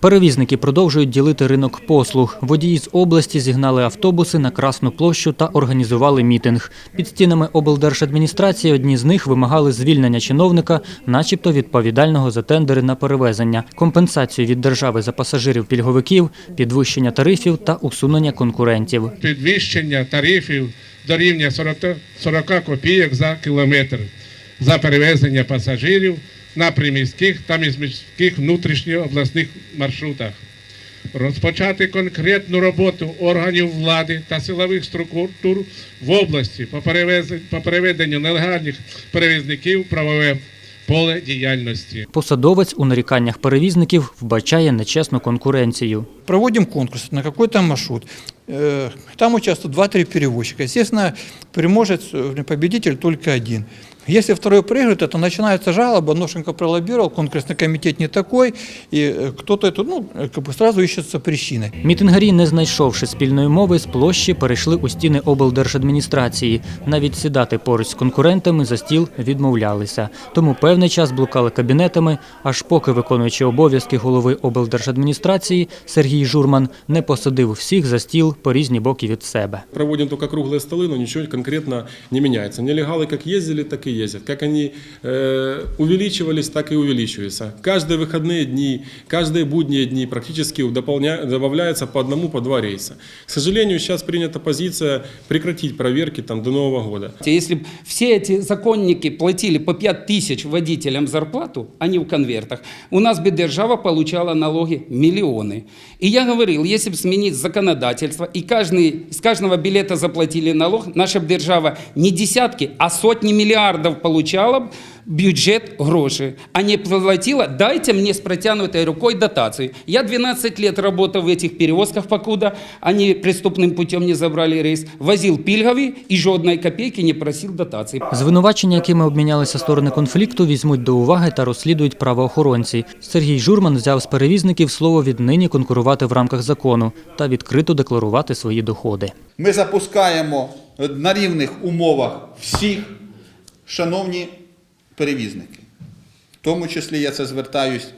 Перевізники продовжують ділити ринок послуг. Водії з області зігнали автобуси на Красну площу та організували мітинг. Під стінами облдержадміністрації одні з них вимагали звільнення чиновника, начебто відповідального за тендери на перевезення, компенсацію від держави за пасажирів пільговиків, підвищення тарифів та усунення конкурентів. підвищення тарифів до рівня 40, 40 копійок за кілометр за перевезення пасажирів на приміських та міських внутрішньообласних маршрутах. Розпочати конкретну роботу органів влади та силових структур в області по переведенню нелегальних перевізників в правове поле діяльності. Посадовець у наріканнях перевізників вбачає нечесну конкуренцію. проводим конкурс на какой-то маршрут. Э, Там участвуют 2-3 перевозчика. Естественно, переможет э, победитель только один. Если второй проигрывает, то начинается жалоба, Ношенко пролоббировал, конкурсный комитет не такой, и э, кто-то это, ну, э, как бы сразу ищется причины. Мітингарі, не знайшовши спільної мови, з площі перейшли у стіни облдержадміністрації. Навіть сідати поруч з конкурентами за стіл відмовлялися. Тому певний час блукали кабінетами, аж поки виконуючий обов'язки голови облдержадміністрації Сергій Журман не посадив всіх за стіл по різні боки від себе. Проводим только круглые столы, но ничего конкретно не меняется. Нелегалы как ездили, так и ездят. Как они э, увеличивались, так и увеличиваются. Каждые выходные дни, каждые будние дни практически дополня... добавляется по одному, по два рейса. К сожалению, сейчас принята позиция прекратить проверки там, до Нового года. Если бы все эти законники платили по 5 тысяч водителям зарплату, а не в конвертах, у нас бы держава получала налоги миллионы. И я говорил, если бы сменить законодательство, и каждый, с каждого билета заплатили налог, наша б держава не десятки, а сотни миллиардов получала б бюджет гроши, а не платила, дайте мне с протянутой рукой дотацию. Я 12 лет работал в этих перевозках, покуда они преступным путем не забрали рейс, возил пильговый и жодной копейки не просил дотации. Звинувачення, якими обмінялися сторони конфлікту, візьмуть до уваги та розслідують правоохоронці. Сергій Журман взяв з перевізників слово віднині конкурувати в рамках закону та відкрито декларувати свої доходи. Ми запускаємо на рівних умовах всіх, шановні перевізники. В тому числі я це звертаюсь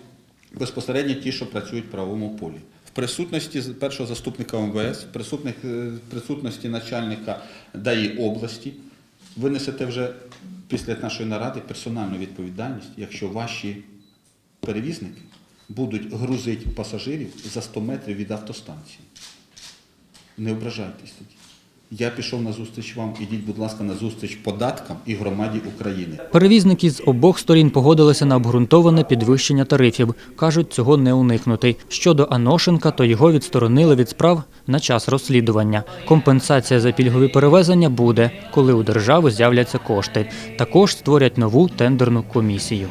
безпосередньо ті, що працюють в правовому полі. В присутності першого заступника МВС, е, в присутності начальника ДАІ області, ви несете вже після нашої наради персональну відповідальність, якщо ваші перевізники будуть грузити пасажирів за 100 метрів від автостанції. Не ображайтесь тоді. Я пішов на зустріч вам, ідіть, будь ласка, на зустріч податкам і громаді України. Перевізники з обох сторін погодилися на обґрунтоване підвищення тарифів. Кажуть, цього не уникнути. Щодо Аношенка, то його відсторонили від справ на час розслідування. Компенсація за пільгові перевезення буде, коли у держави з'являться кошти. Також створять нову тендерну комісію.